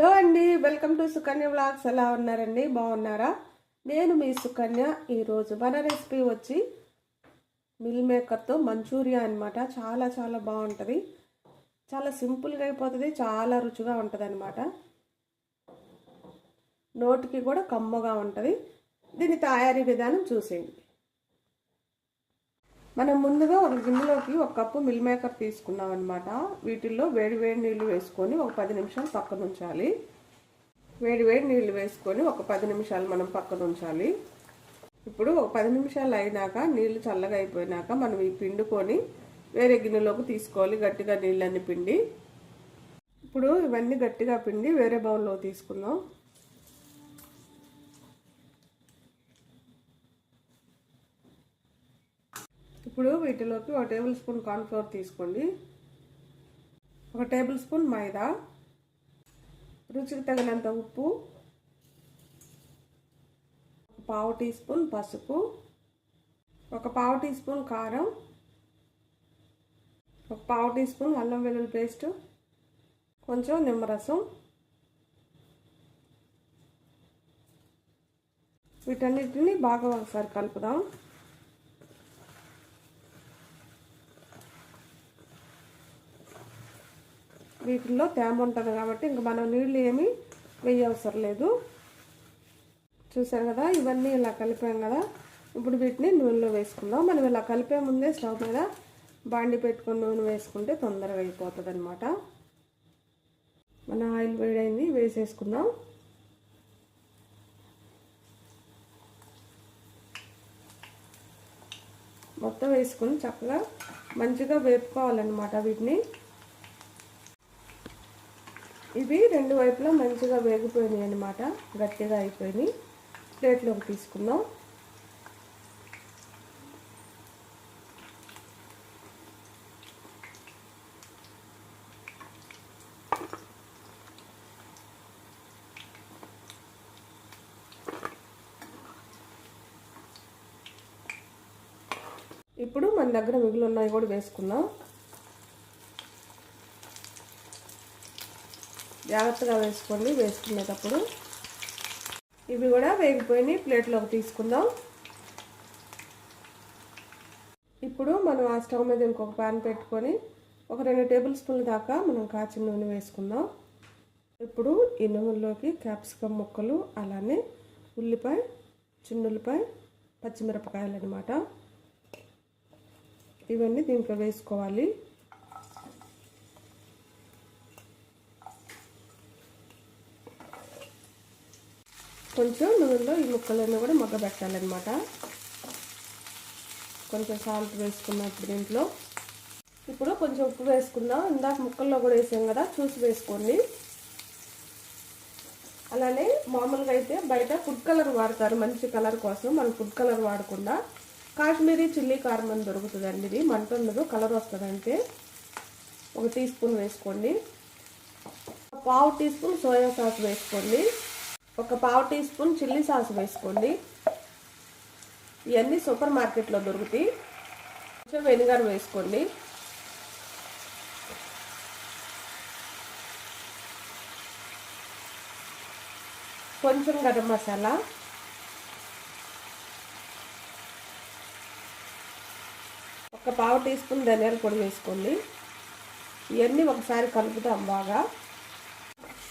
Hello అండి welcome to Sukanya blogs ఎలా ఉన్నారండి? బాగున్నారా? నేను మీ సుకన్య. ఈరోజు మన రెసిపీ వచ్చి మిల్ మేకర్తో మంచూరియా అన్నమాట. చాలా చాలా బాగుంటుంది. చాలా సింపుల్గా అయిపోతుంది చాలా రుచిగా ఉంటుంది అనమాట నోటికి కూడా కమ్మగా ఉంటుంది. దీని తయారీ విధానం చూసేయండి. మనం ముందుగా ఒక గిన్నెలోకి ఒక కప్పు మిల్ మేకర్ తీసుకున్నాం అనమాట వీటిల్లో వేడి వేడి నీళ్ళు వేసుకొని ఒక పది నిమిషాలు పక్కన ఉంచాలి. వేడి వేడి నీళ్ళు వేసుకొని ఒక పది నిమిషాలు మనం పక్కన ఉంచాలి. ఇప్పుడు ఒక పది నిమిషాలు అయినాక నీళ్ళు చల్లగా అయిపోయినాక మనం ఈ పిండుకొని వేరే గిన్నెలోకి తీసుకోవాలి. గట్టిగా నీళ్ళన్ని పిండి. ఇప్పుడు ఇవన్నీ గట్టిగా పిండి వేరే బౌల్లో తీసుకుందాం. ఇప్పుడు వీటిలోకి ఒక టేబుల్ స్పూన్ కార్న్ఫ్లోర్ తీసుకోండి. ఒక టేబుల్ స్పూన్ మైదా. రుచికి తగినంత ఉప్పు. ఒక పావు టీ స్పూన్ పసుపు. ఒక పావు టీ స్పూన్ కారం. ఒక పావు టీ స్పూన్ అల్లం వెల్లుల్లి పేస్ట్. కొంచెం నిమ్మరసం. వీటన్నిటిని బాగా ఒకసారి కలుపుదాం. వీటిల్లో తేమ ఉంటుంది కాబట్టి ఇంక మనం నీళ్ళు ఏమి వేయవసరం లేదు. చూసారు కదా ఇవన్నీ ఇలా కలిపాం కదా. ఇప్పుడు వీటిని నూనెలో వేసుకుందాం. మనం ఇలా కలిపే ముందే స్టవ్ మీద బాండి పెట్టుకొని నూనె వేసుకుంటే తొందరగా అయిపోతుంది అనమాట మన ఆయిల్ వేడైంది వేసేసుకుందాం. మొత్తం వేసుకుని చక్కగా మంచిగా వేపుకోవాలన్నమాట వీటిని. ఇవి రెండు వైపులా మంచిగా వేగిపోయినాయి అనమాట గట్టిగా అయిపోయినాయి. ప్లేట్లోకి తీసుకుందాం. ఇప్పుడు మన దగ్గర మిగిలి ఉన్నాయి కూడా వేసుకుందాం. జాగ్రత్తగా వేసుకోండి. వేసుకునేటప్పుడు ఇవి కూడా వేగిపోయి ప్లేట్లోకి తీసుకుందాం. ఇప్పుడు మనం ఆ స్టవ్ మీద ఇంకొక ప్యాన్ పెట్టుకొని ఒక రెండు టేబుల్ స్పూన్ల దాకా మనం కాచిన నూనె వేసుకుందాం. ఇప్పుడు ఈ నూనెలోకి క్యాప్సికమ్ ముక్కలు అలానే ఉల్లిపాయ చిన్నుల్లిపాయ పచ్చిమిరపకాయలు అనమాట ఇవన్నీ దీంట్లో వేసుకోవాలి. కొంచెం నూనెలో ఈ ముక్కలన్నీ కూడా మగ్గబెట్టాలన్నమాట. కొంచెం సాల్ట్ వేసుకున్నప్పుడు దీంట్లో. ఇప్పుడు కొంచెం ఉప్పు వేసుకుందాం. ఇందాక ముక్కల్లో కూడా వేసాం కదా చూసి వేసుకోండి. అలానే మామూలుగా అయితే బయట ఫుడ్ కలర్ వాడతారు మంచి కలర్ కోసం. మనం ఫుడ్ కలర్ వాడకుండా. కాశ్మీరీ చిల్లీ కారం అని దొరుకుతుందండి ఇది. మంట ఉండదు కలర్ వస్తుందంటే ఒక టీ స్పూన్ వేసుకోండి. పావు టీ స్పూన్ సోయా సాస్ వేసుకోండి. ఒక పావు టీ స్పూన్ చిల్లీ సాస్ వేసుకోండి. ఇవన్నీ సూపర్ మార్కెట్లో దొరుకుతాయి. కొంచెం వెనిగర్ వేసుకోండి. కొంచెం గరం మసాలా. ఒక పావు టీ స్పూన్ ధనియాల పొడి వేసుకోండి. ఇవన్నీ ఒకసారి కలుపుదాం బాగా.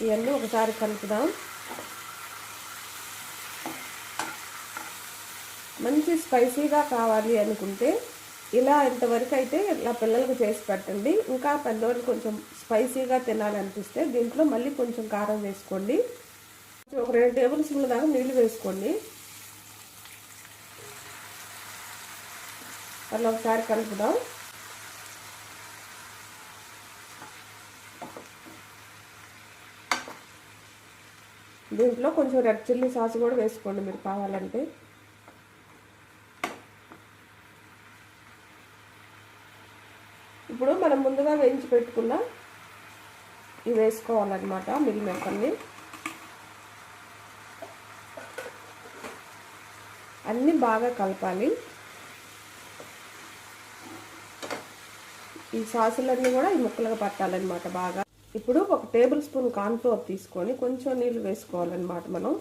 ఇవన్నీ ఒకసారి కలుపుదాం. మంచి స్పైసీగా కావాలి అనుకుంటే ఇలా ఇంతవరకు అయితే ఇలా పిల్లలకు చేసి పెట్టండి. ఇంకా పెద్దవాళ్ళు కొంచెం స్పైసీగా తినాలనిపిస్తే దీంట్లో మళ్ళీ కొంచెం కారం వేసుకోండి. ఒక రెండు టేబుల్ స్పూన్ల దాకా నీళ్ళు వేసుకోండి. అలా ఒకసారి కలుపుదాం. దీంట్లో కొంచెం రెడ్ చిల్లీ సాస్ కూడా వేసుకోండి మీరు కావాలంటే. ఇప్పుడు మనం ముందుగా వేయించి పెట్టుకున్న ఇవి వేసుకోవాలన్నమాట మిల్ మేకర్ని. అన్నీ బాగా కలపాలి. ఈ సాసులన్నీ కూడా ఈ ముక్కలుగా పట్టాలన్నమాట బాగా. ఇప్పుడు ఒక టేబుల్ స్పూన్ కార్న్ఫ్లోర్ తీసుకొని కొంచెం నీళ్ళు వేసుకోవాలన్నమాట మనం.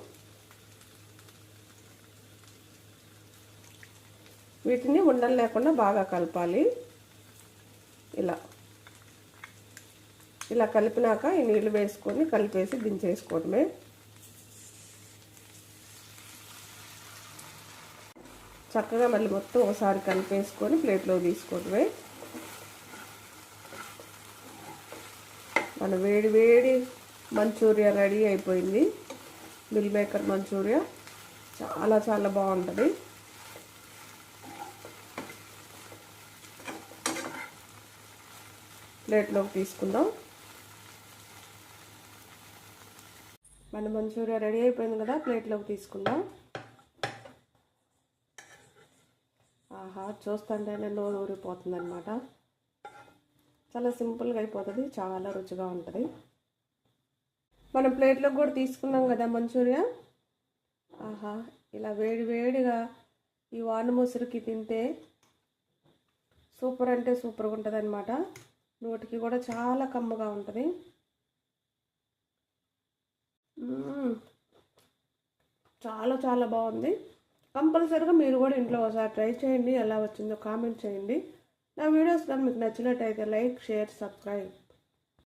వీటిని ఉండలు లేకుండా బాగా కలపాలి. ఇలా. ఇలా కలిపినాక ఈ నీళ్ళు వేసుకొని కలిపేసి దించేసుకోవడమే. చక్కగా మళ్ళీ మొత్తం ఒకసారి కలిపేసుకొని ప్లేట్లో తీసుకోవడమే. మన వేడి వేడి మంచూరియా రెడీ అయిపోయింది. మిల్ మేకర్ మంచూరియా చాలా చాలా బాగుంటుంది. ప్లేట్లోకి తీసుకుందాం. మన మంచూరియా రెడీ అయిపోయింది కదా ప్లేట్లోకి తీసుకుందాం. ఆహా చూస్తుంటేనే నోరు ఊరిపోతుంది అనమాట చాలా సింపుల్గా అయిపోతుంది చాలా రుచిగా ఉంటుంది. మనం ప్లేట్లోకి కూడా తీసుకున్నాం కదా మంచూరియా. ఆహా ఇలా వేడి వేడిగా ఈ వాన ముసురుకి తింటే సూపర్ అంటే సూపర్గా ఉంటుంది అనమాట నోటికి కూడా చాలా కమ్మగా ఉంటుంది. చాలా చాలా బాగుంది. కంపల్సరీగా మీరు కూడా ఇంట్లో ఒకసారి ట్రై చేయండి ఎలా వచ్చిందో కామెంట్ చేయండి. నా వీడియోస్ కానీ మీకు నచ్చినట్టయితే లైక్ షేర్ సబ్స్క్రైబ్.